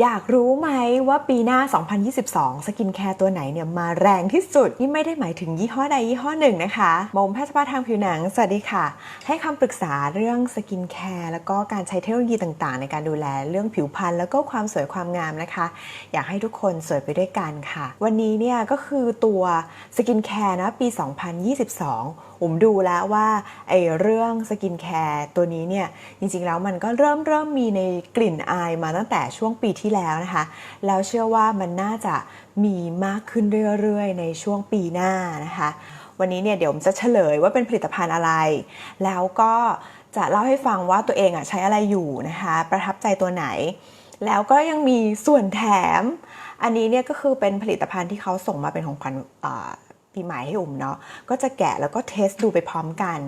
อยากรู้ไหมว่าปีหน้า 2022 สกินแคร์ตัวไหนเนี่ยมาแรงที่สุด นี่ไม่ได้หมายถึงยี่ห้อใดยี่ห้อหนึ่งนะคะมมแพทย์สภาทางผิวหนัง สวัสดีค่ะ ให้คำปรึกษาเรื่องสกินแคร์แล้วก็การใช้เทคโนโลยีต่างๆ ในการดูแลเรื่องผิวพรรณแล้วก็ความสวยความงามนะคะ อยากให้ทุกคนสวยไปด้วยกันค่ะ วันนี้เนี่ยก็คือตัวสกินแคร์นะปี 2022 ผมดูแล้วว่าไอเรื่องสกินแคร์ตัวนี้เนี่ยจริงๆแล้วมันก็เริ่มเริ่มมีในกลิ่นอายมาตั้งแต่ช่วงปีที่แล้วนะคะ แล้วเชื่อว่ามันน่าจะมีมากขึ้นเรื่อยๆ ในช่วงปีหน้านะคะ วันนี้เนี่ยเดี๋ยวผมจะเฉลยว่าเป็นผลิตภัณฑ์อะไร แล้วก็จะเล่าให้ฟังว่าตัวเองอะใช้อะไรอยู่นะคะ ประทับใจตัวไหน แล้วก็ยังมีส่วนแถม อันนี้เนี่ยก็คือเป็นผลิตภัณฑ์ที่เขาส่งมาเป็นของขวัญ ปีใหม่ให้อุ่มเนาะก็จะแกะแล้วก็เทสดูไปพร้อมกัน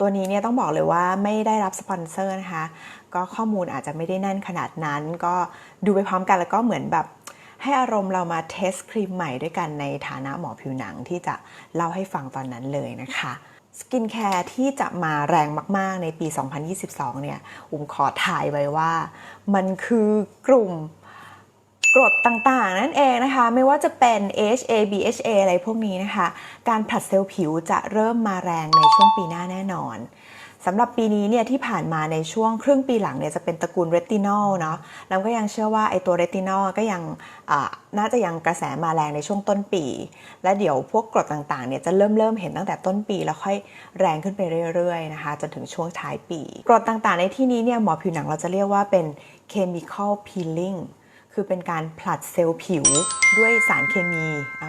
ตัวนี้เนี่ยต้องบอกเลยว่าไม่ได้รับสปอนเซอร์นะคะก็ข้อมูลอาจจะไม่ได้แน่นขนาดนั้น ก็ดูไปพร้อมกันแล้วก็เหมือนแบบให้อารมณ์เรามาเทสครีมใหม่ด้วยกันในฐานะหมอผิวหนังที่จะเล่าให้ฟังตอนนั้นเลยนะคะสกินแคร์ที่จะมาแรงมาก ๆ ในปี 2022 เนี่ย อุ้มขอถ่ายไว้ว่า มันคือกลุ่ม กรดต่างๆ นั่นเองนะคะ ไม่ว่าจะเป็น HA BHA อะไรพวกนี้นะคะ การผลัดเซลล์ผิวจะเริ่มมาแรงในช่วงปีหน้าแน่นอนสำหรับปีนี้เนี่ยที่ผ่านมาในช่วงครึ่งปีหลังเนี่ยจะเป็นตระกูลเรตินอลเนาะแล้วก็ยังเชื่อว่าไอตัวเรตินอลก็ยังน่าจะยังกระแสมาแรงในช่วงต้นปี และเดี๋ยวพวกกรดต่างๆเนี่ยจะเริ่มเริ่มเห็นตั้งแต่ต้นปี แล้วค่อยแรงขึ้นไปเรื่อยๆนะคะจนถึงช่วงท้ายปี กรดต่างๆ ในที่นี้เนี่ยหมอผิวหนังเราจะเรียกว่าเป็น chemical peeling คือเป็นการผลัดเซลล์ผิวด้วยสารเคมี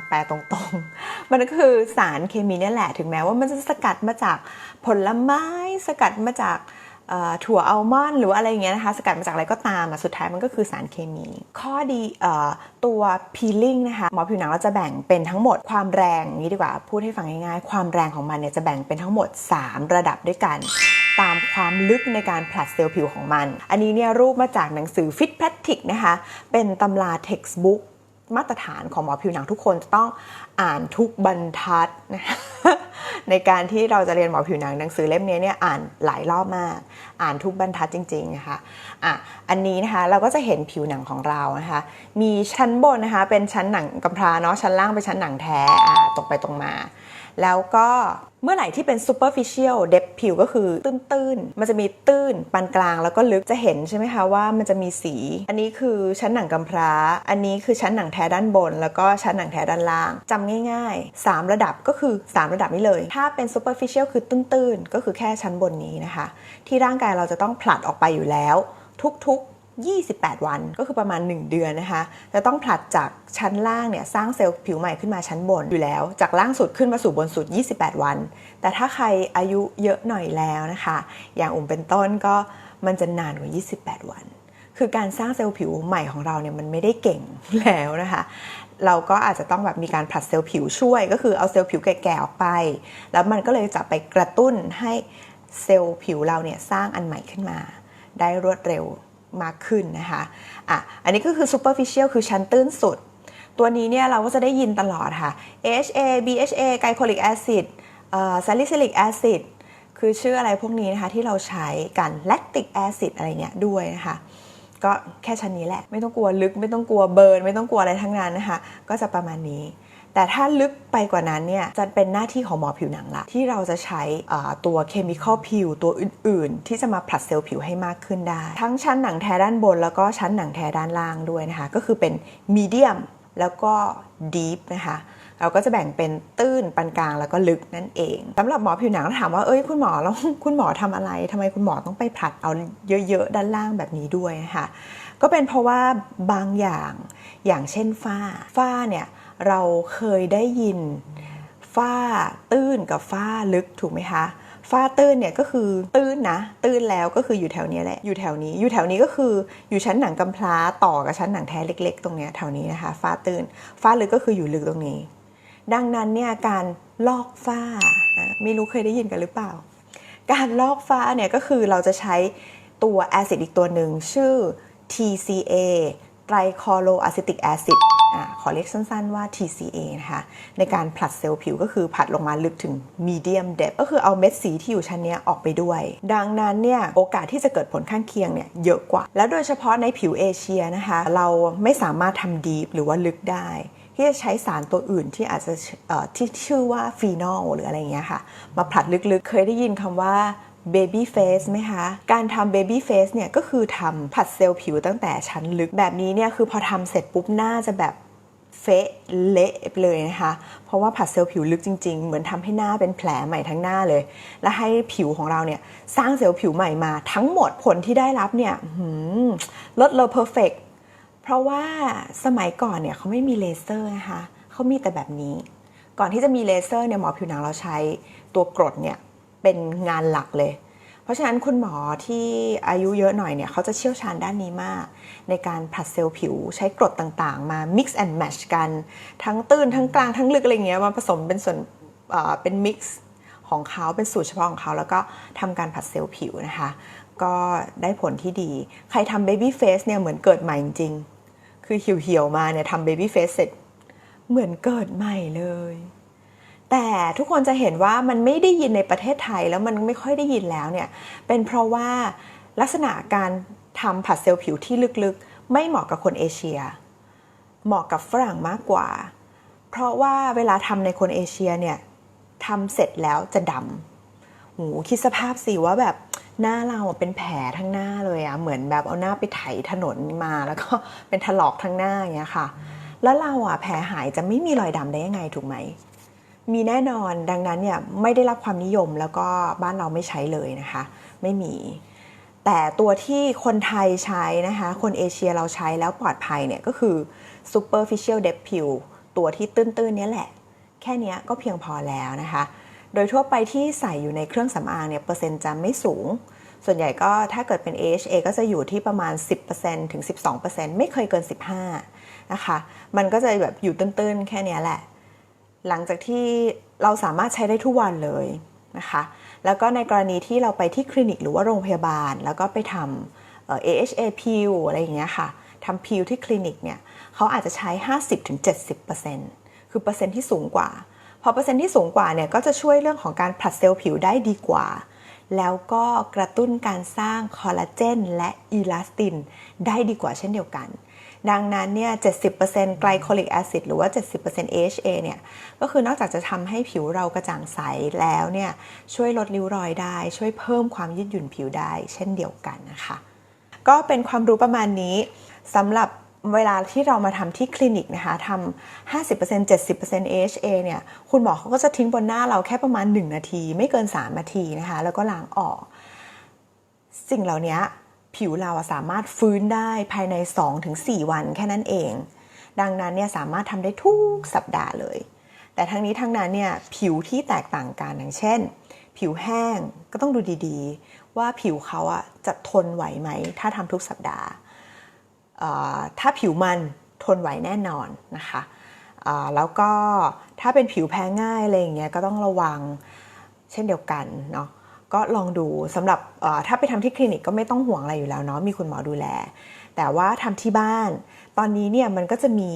แปลตรงๆ มันก็คือสารเคมีนี่แหละถึงแม้ว่ามันจะสกัดมาจากผลไม้สกัดมาจากถั่วอัลมอนด์หรืออะไรอย่างเงี้ยนะคะสกัดมาจากอะไรก็ตามสุดท้ายมันก็คือสารเคมี ข้อดีอตัว peeling นะคะหมอผิวหนังเราจะแบ่งเป็นทั้งหมดความแรงงนี้ดีกว่าพูดให้ฟังง่ายๆ ความแรงของมันเนี่ยจะแบ่งเป็นทั้งหมด 3 ระดับด้วยกัน ตามความลึกในการผลัดเซลล์ผิวของมัน อันนี้เนี่ยรูปมาจากหนังสือ Fit p r a c t i c นะคะ เป็นตำรา textbook มาตรฐานของหมอผิวหนังทุกคนจะต้องอ่านทุกบรรทัดนะคะในการที่เราจะเรียนหมอผิวหนังหนังสือเล่มนี้เนี่ยอ่านหลายรอบมาก อ่านทุกบรรทัดจริงๆนะคะอะอันนี้นะคะเราก็จะเห็นผิวหนังของเรานะคะมีชั้นบนนะคะเป็นชั้นหนังกำพร้าเนาะชั้นล่างเป็นชั้นหนังแท้อ่าตรงไปตรงมา แล้วก็เมื่อไหร่ที่เป็น superficial d e p ผิวก็คือตื้นๆ มันจะมีตื้นปานกลางแล้วก็ลึกจะเห็นใช่ไหมคะว่ามันจะมีสี อันนี้คือชั้นหนังกำพร้า อันนี้คือชั้นหนังแท้ด้านบน แล้วก็ชั้นหนังแท้ด้านล่างจำง่าย ๆ 3 ระดับก็คือ 3 ระดับนี้เลย ถ้าเป็น superficial คือตื้นๆ ก็คือแค่ชั้นบนนี้นะคะ ที่ร่างกายเราจะต้องผลัดออกไปอยู่แล้ว ทุกๆ 28 วัน ก็คือประมาณ 1 เดือนนะคะจะต้องผลัดจากชั้นล่างเนี่ยสร้างเซลล์ผิวใหม่ขึ้นมาชั้นบนอยู่แล้ว จากล่างสุดขึ้นมาสู่บนสุด 28 วัน แต่ถ้าใครอายุเยอะหน่อยแล้วนะคะ อย่างอุ่มเป็นต้นก็มันจะนานกว่า 28 วัน คือการสร้างเซลล์ผิวใหม่ของเราเนี่ยมันไม่ได้เก่งแล้วนะคะเราก็อาจจะต้องแบบมีการผลัดเซลล์ผิวช่วย ก็คือเอาเซลล์ผิวแก่ๆออกไป แล้วมันก็เลยจะไปกระตุ้นให้เซลล์ผิวเราเนี่ยสร้างอันใหม่ขึ้นมา ได้รวดเร็ว มากขึ้นนะคะอะอันนี้ก็คือ superficial คือชั้นตื้นสุด ตัวนี้เนี่ยเราก็จะได้ยินตลอดค่ะ AHA BHA glycolic acid salicylic acid คือชื่ออะไรพวกนี้นะคะที่เราใช้กัน lactic acid อะไรเงี้ยด้วยนะคะก็แค่ชั้นนี้แหละ ไม่ต้องกลัวลึกไม่ต้องกลัวเบิร์น ไม่ต้องกลัวอะไรทั้งนั้นนะคะ ก็จะประมาณนี้ แต่ถ้าลึกไปกว่านั้นเนี่ยจะเป็นหน้าที่ของหมอผิวหนังละ ที่เราจะใช้ตัวเคมีคอลพิวตัวอื่น ๆ ที่จะมาผลัดเซลล์ผิวให้มากขึ้นได้ ทั้งชั้นหนังแท้ด้านบน แล้วก็ชั้นหนังแท้ด้านล่างด้วยนะคะ ก็คือเป็นมีเดียมแล้วก็ดีฟนะคะเราก็จะแบ่งเป็นตื้นปานกลางแล้วก็ลึกนั่นเองสำหรับหมอผิวหนังถามว่าเอ้ยคุณหมอแล้วคุณหมอทำอะไรทำไมคุณหมอต้องไปผลัดเอาเยอะๆด้านล่างแบบนี้ด้วยนะคะก็เป็นเพราะว่าบางอย่างอย่างเช่นฝ้าฝ้าเนี่ย เราเคยได้ยินฝ้าตื้นกับฝ้าลึกถูกไหมคะฝ้าตื้นเนี่ยก็คือตื้นนะตื้นแล้วก็คืออยู่แถวนี้แหละอยู่แถวนี้ อยู่แถวนี้ก็คืออยู่ชั้นหนังกำพร้าต่อกับชั้นหนังแท้เล็ก ๆ ตรงเนี้ยแถวนี้นะคะฝ้าตื้นฝ้าลึกก็คืออยู่ลึกตรงนี้ ดังนั้นเนี่ยการลอกฝ้าไม่รู้เคยได้ยินกันหรือเปล่า การลอกฝ้าเนี่ยก็คือเราจะใช้ตัวแอซิดอีกตัวหนึ่งชื่อ TCA ไตรคอโลอะซิติกแอซิดขอเรียกสั้นๆว่า TCA นะคะในการผลัดเซลล์ผิวก็คือผลัดลงมาลึกถึง medium depth ก็คือเอาเม็ดสีที่อยู่ชั้นนี้ออกไปด้วย ดังนั้นเนี่ยโอกาสที่จะเกิดผลข้างเคียงเนี่ยเยอะกว่า แล้วโดยเฉพาะในผิวเอเชียนะคะเราไม่สามารถทำดีฟหรือว่าลึกได้ที่จะใช้สารตัวอื่นที่อาจจะที่ชื่อว่าฟีนอลหรืออะไรเงี้ยค่ะ มาผลัดลึกๆ เคยได้ยินคำว่า baby face ไหมคะ การทำ baby face เนี่ยก็คือทำผัดเซลล์ผิวตั้งแต่ชั้นลึกแบบนี้เนี่ยคือพอทำเสร็จปุ๊บหน้าจะแบบเฟะเละไปเลยนะคะ เพราะว่าผัดเซลล์ผิวลึกจริง ๆ เหมือนทำให้หน้าเป็นแผลใหม่ทั้งหน้าเลย และให้ผิวของเราเนี่ยสร้างเซลล์ผิวใหม่มาทั้งหมดผลที่ได้รับเนี่ยลดเลอเพอร์เฟกเพราะว่าสมัยก่อนเนี่ยเขาไม่มีเลเซอร์นะคะเขามีแต่แบบนี้ ก่อนที่จะมีเลเซอร์เนี่ยหมอผิวหนังเราใช้ตัวกรดเนี่ย เป็นงานหลักเลย เพราะฉะนั้นคุณหมอที่อายุเยอะหน่อยเนี่ยเขาจะเชี่ยวชาญด้านนี้มาก ในการผลัดเซลล์ผิวใช้กรดต่างๆ มา mix and match กัน ทั้งตื้นทั้งกลางทั้งลึกอะไรเงี้ยมาผสมเป็นส่วนเอ่อเป็น mix ของเขาเป็นสูตรเฉพาะของเขา แล้วก็ทำการผัดเซลล์ผิวนะคะ ก็ได้ผลที่ดี ใครทำ baby face เนี่ยเหมือนเกิดใหม่จริงๆคือเหี่ยวๆมาเนี่ยทำ baby face เสร็จเหมือนเกิดใหม่เลย แต่ทุกคนจะเห็นว่ามันไม่ได้ยินในประเทศไทยแล้วมันไม่ค่อยได้ยินแล้วเนี่ยเป็นเพราะว่าลักษณะการทำผัดเซลล์ผิวที่ลึกๆ ไม่เหมาะกับคนเอเชีย เหมาะกับฝรั่งมากกว่า เพราะว่าเวลาทำในคนเอเชียเนี่ยทำเสร็จแล้วจะดำโหคิดสภาพสิว่าแบบหน้าเราเป็นแผลทั้งหน้าเลยอะเหมือนแบบเอาหน้าไปไถถนนมาแล้วก็เป็นถลอกทั้งหน้าอย่างเงี้ยค่ะ แล้วเราอะแผลหายจะไม่มีรอยดำได้ยังไงถูกไหม มีแน่นอนดังนั้นเนี่ยไม่ได้รับความนิยมแล้วก็บ้านเราไม่ใช้เลยนะคะ ไม่มี แต่ตัวที่คนไทยใช้นะคะ คนเอเชียเราใช้แล้วปลอดภัยเนี่ยก็คือ superficial depth peel ตัวที่ตื้นๆเนี้ยแหละ แค่นี้ก็เพียงพอแล้วนะคะ โดยทั่วไปที่ใส่อยู่ในเครื่องสำอางเนี่ยเปอร์เซ็นต์จะไม่สูง ส่วนใหญ่ก็ถ้าเกิดเป็น AHA ก็จะอยู่ที่ประมาณ 10%ถึง 12%ไม่เคยเกิน 15นะคะ มันก็จะแบบอยู่ตื้นๆ แค่นี้แหละ หลังจากที่เราสามารถใช้ได้ทุกวันเลยนะคะ แล้วก็ในกรณีที่เราไปที่คลินิกหรือว่าโรงพยาบาล แล้วก็ไปทำเอ AHA peel อะไรอย่างเงี้ยค่ะทำ peel ที่คลินิกเนี่ยเขาอาจจะใช้ 50-70%คือเปอร์เซ็นต์ที่สูงกว่า พอเปอร์เซ็นต์ที่สูงกว่าเนี่ยก็จะช่วยเรื่องของการผลัดเซลล์ผิวได้ดีกว่า แล้วก็กระตุ้นการสร้างคอลลาเจนและอีลาสตินได้ดีกว่าเช่นเดียวกัน ดังนั้นเนี่ย 70%ไกลโคลิกแอซิดหรือว่า 70% AHA เนี่ย ก็คือนอกจากจะทำให้ผิวเรากระจ่างใสแล้วเนี่ย ช่วยลดริ้วรอยได้ ช่วยเพิ่มความยืดหยุ่นผิวได้ เช่นเดียวกันนะคะ ก็เป็นความรู้ประมาณนี้สำหรับเวลาที่เรามาทำที่คลินิกนะคะทำ 50% 70% AHA เนี่ย คุณหมอเขาก็จะทิ้งบนหน้าเราแค่ประมาณ 1 นาที ไม่เกิน 3 นาทีนะคะ แล้วก็ล้างออก สิ่งเหล่านี้ ผิวเราสามารถฟื้นได้ภายใน 2-4 วันแค่นั้นเอง ดังนั้นเนี่ยสามารถทำได้ทุกสัปดาห์เลย แต่ทั้งนี้ทั้งนั้นเนี่ยผิวที่แตกต่างกันอย่างเช่น ผิวแห้งก็ต้องดูดีๆ ว่าผิวเขาอะจะทนไหวไหม ถ้าทำทุกสัปดาห์ถ้าผิวมันทนไหวแน่นอนนะคะแล้วก็ถ้าเป็นผิวแพ้ง่ายอะไรอย่างเงี้ยก็ต้องระวังเช่นเดียวกันเนาะ ก็ลองดูสำหรับถ้าไปทำที่คลินิกก็ไม่ต้องห่วงอะไรอยู่แล้วเนาะมีคุณหมอดูแล แต่ว่าทำที่บ้าน ตอนนี้เนี่ยมันก็จะมี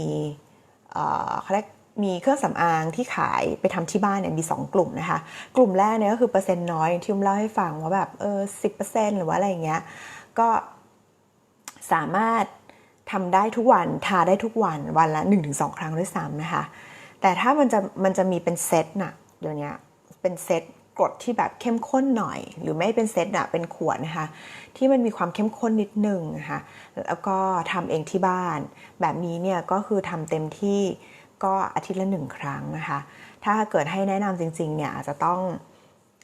เขาเรียกมีเครื่องสำอางที่ขายไปทำที่บ้านเนี่ยมี 2 กลุ่มนะคะ กลุ่มแรกเนี่ยก็คือเปอร์เซ็นต์น้อยที่อุ้มเล่าให้ฟังว่าแบบเออสิหรือว่าอะไรอย่างเงี้ยก็สามารถทำได้ทุกวันทาได้ทุกวันวันละ 1-2 ครั้งด้วยซ้ำนะคะ แต่ถ้ามันจะมันจะมีเป็นเซตน่ะเดี๋ยวนี้เป็นเซต รดที่แบบเข้มข้นหน่อย หรือไม่เป็นเซตอะเป็นขวดนะคะ ที่มันมีความเข้มข้นนิดนึงนะคะแล้วก็ทำเองที่บ้าน แบบนี้เนี่ยก็คือทำเต็มที่ก็อาทิตย์ละหนึ่งครั้งนะคะ ถ้าเกิดให้แนะนำจริงๆเนี่ยอาจจะต้อง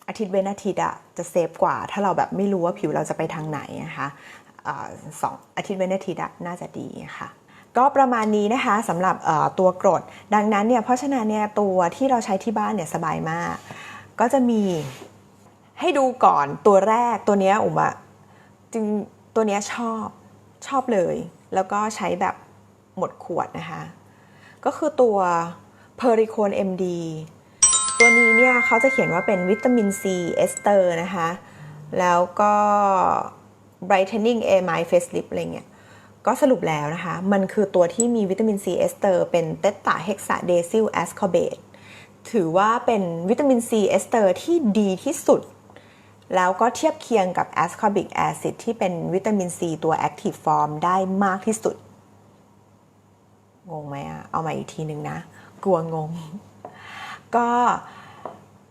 อาทิตย์เว้นอาทิตย์อะจะเซฟกว่า ถ้าเราแบบไม่รู้ว่าผิวเราจะไปทางไหนนะคะสองอาทิตย์เว้นอาทิตย์อะน่าจะดีค่ะก็ประมาณนี้นะคะสำหรับตัวกรด ดังนั้นเนี่ยเพราะฉะนั้นเนี่ยตัวที่เราใช้ที่บ้านเนี่ยสบายมาก ก็จะมีให้ดูก่อนตัวแรกตัวเนี้ยอุมอะจริงตัวเนี้ยชอบชอบเลย แล้วก็ใช้แบบหมดขวดนะคะ ก็คือตัว p e r i c o n MD ตัวนี้เนี่ยเขาจะเขียนว่าเป็นวิตามินซีเอสเตอร์นะคะ แล้วก็ brightening a m i face lip อะไรเงี้ยก็สรุปแล้วนะคะ มันคือตัวที่มีวิตามินซีเอสเตอร์เป็นเตตตาเฮกซาเดซิลแอสคอเบต ถือว่าเป็นวิตามินซีเอสเตอร์ที่ดีที่สุด แล้วก็เทียบเคียงกับแอสคอบิกแอซิดที่เป็นวิตามินซีตัวแอคทีฟฟอร์มได้มากที่สุด งงไหมอะเอามาอีกทีหนึ่งนะ กลัวงง ก็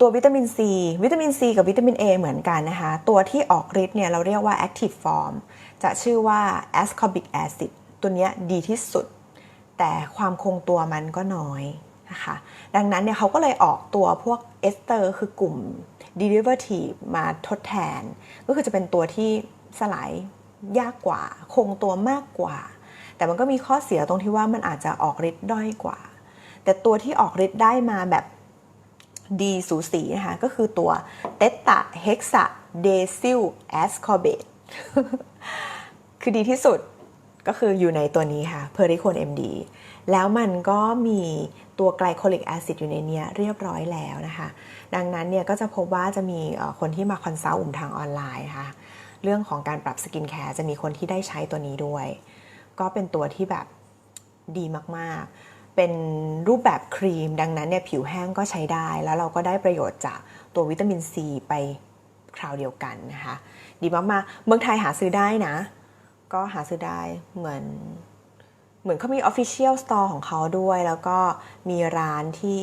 ตัววิตามินซีวิตามินซีกับวิตามิน A เหมือนกันนะคะ ตัวที่ออกฤทธิ์เนี่ยเราเรียกว่า active form จะชื่อว่า ascorbic acid ตัวเนี้ยดีที่สุด แต่ความคงตัวมันก็น้อย นะคะดังนั้นเนี่ยเขาก็เลยออกตัวพวกเอสเตอร์คือกลุ่ม derivative มาทดแทน ก็คือจะเป็นตัวที่สลายยากกว่า คงตัวมากกว่า แต่มันก็มีข้อเสียตรงที่ว่ามันอาจจะออกฤทธิ์ด้อยกว่า แต่ตัวที่ออกฤทธิ์ได้มาแบบดีสูสีนะคะก็คือตัวเตตาเฮกซาเดซิลแอสคอเบตคือดีที่สุด ก็คืออยู่ในตัวนี้ค่ะเพอริโคน MD แล้วมันก็มีตัวไกลโคลิกแอซิดอยู่ในเนี้ยเรียบร้อยแล้วนะคะ ดังนั้นเนี่ยก็จะพบว่าจะมีคนที่มาคอนซัลท์อุ่มทางออนไลน์ค่ะ เรื่องของการปรับสกินแคร์จะมีคนที่ได้ใช้ตัวนี้ด้วย ก็เป็นตัวที่แบบดีมากๆ เป็นรูปแบบครีม ดังนั้นเนี่ยผิวแห้งก็ใช้ได้ แล้วเราก็ได้ประโยชน์จากตัววิตามินซีไปคราวเดียวกันนะคะ ดีมากๆ เมืองไทยหาซื้อได้นะ ก็หาซื้อได้เหมือนเหมือนเขามี Official Store ของเขาด้วย แล้วก็มีร้านที่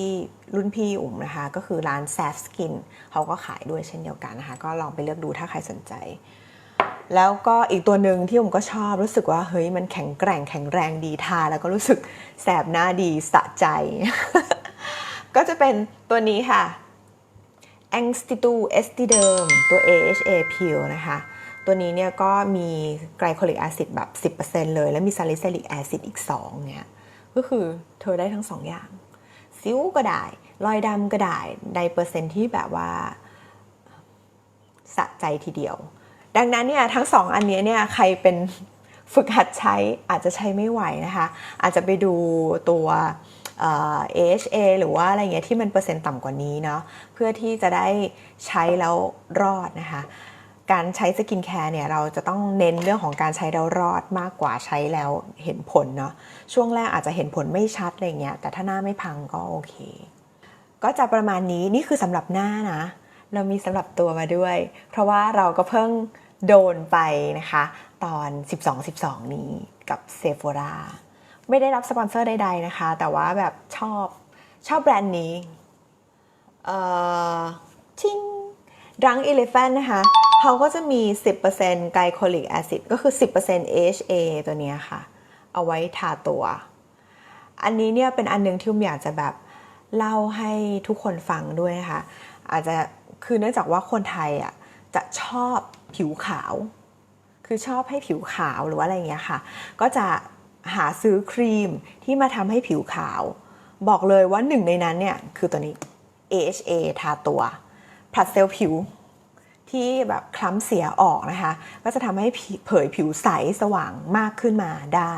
รุ่นพี่อุ๋มนะคะ ก็คือร้าน s a f Skin เขาก็ขายด้วยเช่นเดียวกันนะคะ ก็ลองไปเลือกดูถ้าใครสนใจ แล้วก็อีกตัวหนึ่งที่ผมก็ชอบรู้สึกว่า เฮ้ยมันแข็งแกร่งแข็งแรงดีทา แล้วก็รู้สึกแสบหน้าดีสะใจ ก็จะเป็นตัวนี้ค่ะ a n g s t i t u e s t i d e r m ตัว AHA Peel นะคะ ตัวนี้เนี่ยก็มีไกลโคลิกแอซิดแบบ 10%เลย แล้วมีซาลิซิลิกแอซิดอีก 2 เนี่ย ก็คือเธอได้ทั้ง 2 อย่าง ซิวก็ได้ รอยดำก็ได้ ในเปอร์เซ็นต์ที่แบบว่า สะใจทีเดียว ดังนั้นเนี่ยทั้งสองอันนี้เนี่ยใครเป็นฝึกหัดใช้อาจจะใช้ไม่ไหวนะคะ อาจจะไปดูตัวเอ่อหรือว่าอะไรเงี้ยที่มันเปอร์เซ็นต์ต่ำกว่านี้เนาะเพื่อที่จะได้ใช้แล้วรอดนะคะ การใช้สกินแคร์เนี่ยเราจะต้องเน้นเรื่องของการใช้แล้วรอดมากกว่าใช้แล้วเห็นผลเนาะช่วงแรกอาจจะเห็นผลไม่ชัดอะไรเงี้ยแต่ถ้าหน้าไม่พังก็โอเค ก็จะประมาณนี้นี่คือสำหรับหน้านะ เรามีสำหรับตัวมาด้วย เพราะว่าเราก็เพิ่งโดนไปนะคะ ตอน 12-12 นี้กับเซ p h o r a ไม่ได้รับสปอนเซอร์ใดๆนะคะ แต่ว่าแบบชอบชอบแบรนด์นี้เอ่อชิง รัง Elephant นะคะเขาก็จะมี 10%ไกลโคลิกแอซิดก็คือ 10% AHA ตัวนี้ค่ะ เอาไว้ทาตัว อันนี้เนี่ยเป็นอันหนึงที่ผมอยากจะแบบเล่าให้ทุกคนฟังด้วยนะคะ อาจจะคือเนื่องจากว่าคนไทยอะจะชอบผิวขาว คือชอบให้ผิวขาวหรือว่าอะไรเงี้ยค่ะ ก็จะหาซื้อครีมที่มาทำให้ผิวขาว บอกเลยว่าหนึ่งในนั้นเนี่ยคือตัวนี้ AHA ทาตัว ผลัดเซลล์ผิวที่แบบคล้ำเสียออกนะคะ ก็จะทำให้เผยผิวใสสว่างมากขึ้นมาได้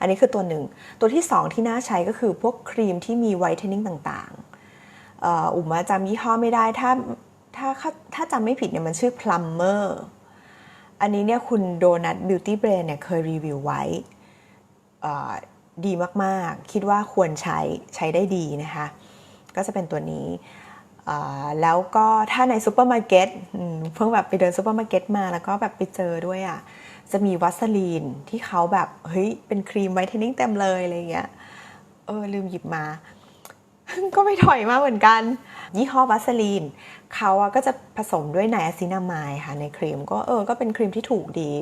อันนี้คือตัวหนึ่ง ตัวที่สองที่น่าใช้ก็คือพวกครีมที่มีไวท์เทนนิ่งต่างๆอ,อุ๋มอะจำยี่ห้อไม่ได้ ถ้าถ้าถ้าจำไม่ผิดเนี่ยมันชื่อ plumber อันนี้เนี่ยคุณโดนัทบิวตี้เบรนเนี่ยเคยรีวิวไว้ดีมากๆ คิดว่าควรใช้ใช้ได้ดีนะคะ ก็จะเป็นตัวนี้ แล้วก็ถ้าในซูเปอร์มาร์เก็ตเพิ่งแบบไปเดินซูเปอร์มาร์เก็ตมาแล้วก็แบบไปเจอด้วยอะจะมีวัสลีนที่เขาแบบเฮ้ยเป็นครีมไวท์เทนนิ่งเต็มเลยอะไรเงี้ยเออลืมหยิบมา ก็ไม่ถอยมาเหมือนกัน ยี่ห้อวัสลีนเขาอะก็จะผสมด้วยไนอะซินามายค่ะในครีมก็เออก็เป็นครีมที่ถูกดี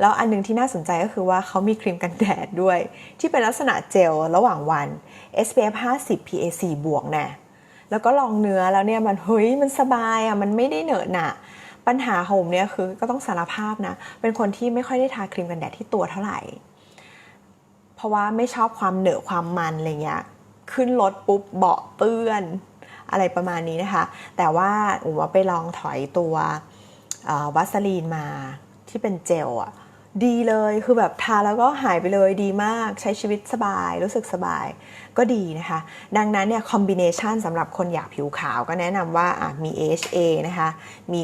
แล้วอันหนึงที่น่าสนใจก็คือว่าเขามีครีมกันแดดด้วย ที่เป็นลักษณะเจลระหว่างวัน SPF 50 PA 4บวกแน่ แล้วก็ลองเนื้อแล้วเนี่ยมันเฮ้ยมันสบายอะมันไม่ได้เหนอะหนะปัญหาผมเนี่ยคือก็ต้องสารภาพนะ เป็นคนที่ไม่ค่อยได้ทาครีมกันแดดที่ตัวเท่าไหร่ เพราะว่าไม่ชอบความเหนอะความมันอะไรเงี้ยขึ้นรถปุ๊บเบาะเปื้อน อะไรประมาณนี้นะคะ แต่ว่าอุ๋มว่าไปลองถอยตัววัสลีนมาที่เป็นเจลอะ ดีเลยคือแบบทาแล้วก็หายไปเลยดีมากใช้ชีวิตสบาย รู้สึกสบายก็ดีนะคะ ดังนั้นเนี่ยคอมบิเนชันสำหรับคนอยากผิวขาวก็แนะนำว่ามี AHA นะคะ มี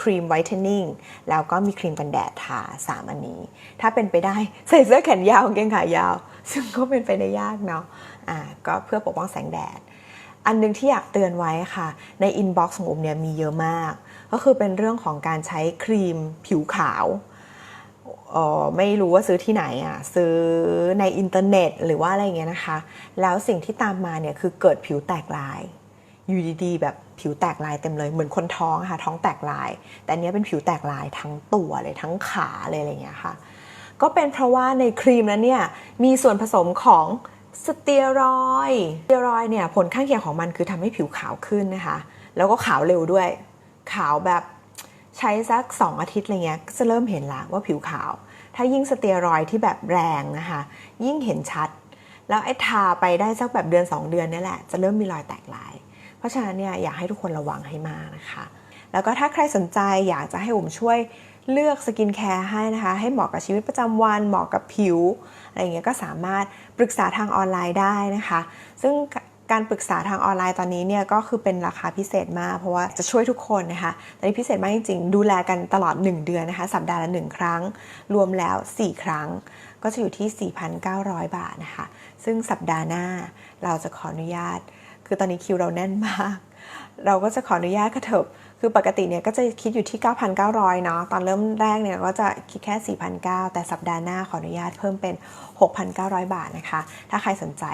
ครีมไวท์เทนนิ่งแล้วก็มีครีมกันแดดทา3อันนี้ ถ้าเป็นไปได้ใส่เสื้อแขนยาวกางเกงขายาว ซึ่งก็เป็นไปได้ยากเนาะอ่าก็เพื่อปกป้องแสงแดด อันหนึงที่อยากเตือนไว้ค่ะ ในอินบ็อกซ์ของอุมเนี่ยมีเยอะมาก ก็คือเป็นเรื่องของการใช้ครีมผิวขาว ออไม่รู้ว่าซื้อที่ไหนอะซื้อในอินเทอร์เน็ตหรือว่าอะไรเงี้ยนะคะ แล้วสิ่งที่ตามมาเนี่ยคือเกิดผิวแตกลายอยู่ดีๆแบบผิวแตกลายเต็มเลยเหมือนคนท้องค่ะท้องแตกลาย แต่เนี้ยเป็นผิวแตกลายทั้งตัวเลยทั้งขาเลยอะไรเงี้ยค่ะ ก็เป็นเพราะว่าในครีมนั้นเนี่ยมีส่วนผสมของสเตียรอยสเตียรอยเนี่ยผลข้างเคียงของมันคือทำให้ผิวขาวขึ้นนะคะ แล้วก็ขาวเร็วด้วย ขาวแบบ ใช้สัก 2 อาทิตย์อะไรเงี้ยก็จะเริ่มเห็นละว่าผิวขาว ถ้ายิ่งสเตียรอยด์ที่แบบแรงนะคะ ยิ่งเห็นชัด แล้วไอ้ทาไปได้สักแบบเดือน 2 เดือนเนี่ยแหละจะเริ่มมีรอยแตกลาย เพราะฉะนั้นเนี่ยอยากให้ทุกคนระวังให้มากนะคะ แล้วก็ถ้าใครสนใจอยากจะให้ผมช่วยเลือกสกินแคร์ให้นะคะ ให้เหมาะกับชีวิตประจำวันเหมาะกับผิวอะไรเงี้ยก็สามารถปรึกษาทางออนไลน์ได้นะคะ ซึ่ง การปรึกษาทางออนไลน์ตอนนี้เนี่ยก็คือเป็นราคาพิเศษมาก เพราะว่าจะช่วยทุกคนนะคะตอนนี้พิเศษมากจริงๆ ดูแลกันตลอด 1 เดือนนะคะ สัปดาห์ละ 1 ครั้ง รวมแล้ว 4 ครั้ง ก็จะอยู่ที่ 4,900 บาทนะคะ ซึ่งสัปดาห์หน้าเราจะขออนุญาต คือตอนนี้คิวเราแน่นมาก เราก็จะขออนุญาตกระเถิบคือปกติเนี่ยก็จะคิดอยู่ที่ 9,900 เนาะ ตอนเริ่มแรกเนี่ยก็จะคิดแค่ 4,900 แต่สัปดาห์หน้าขออนุญาตเพิ่มเป็น 6,900 บาทนะคะ ถ้าใครสนใจ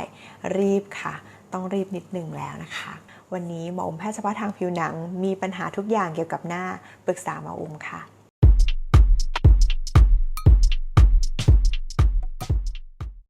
รีบค่ะ ต้องรีบนิดนึงแล้วนะคะ วันนี้หมออุมแพทย์เฉพาะทางผิวหนังมีปัญหาทุกอย่างเกี่ยวกับหน้าปรึกษาหมออุมค่ะ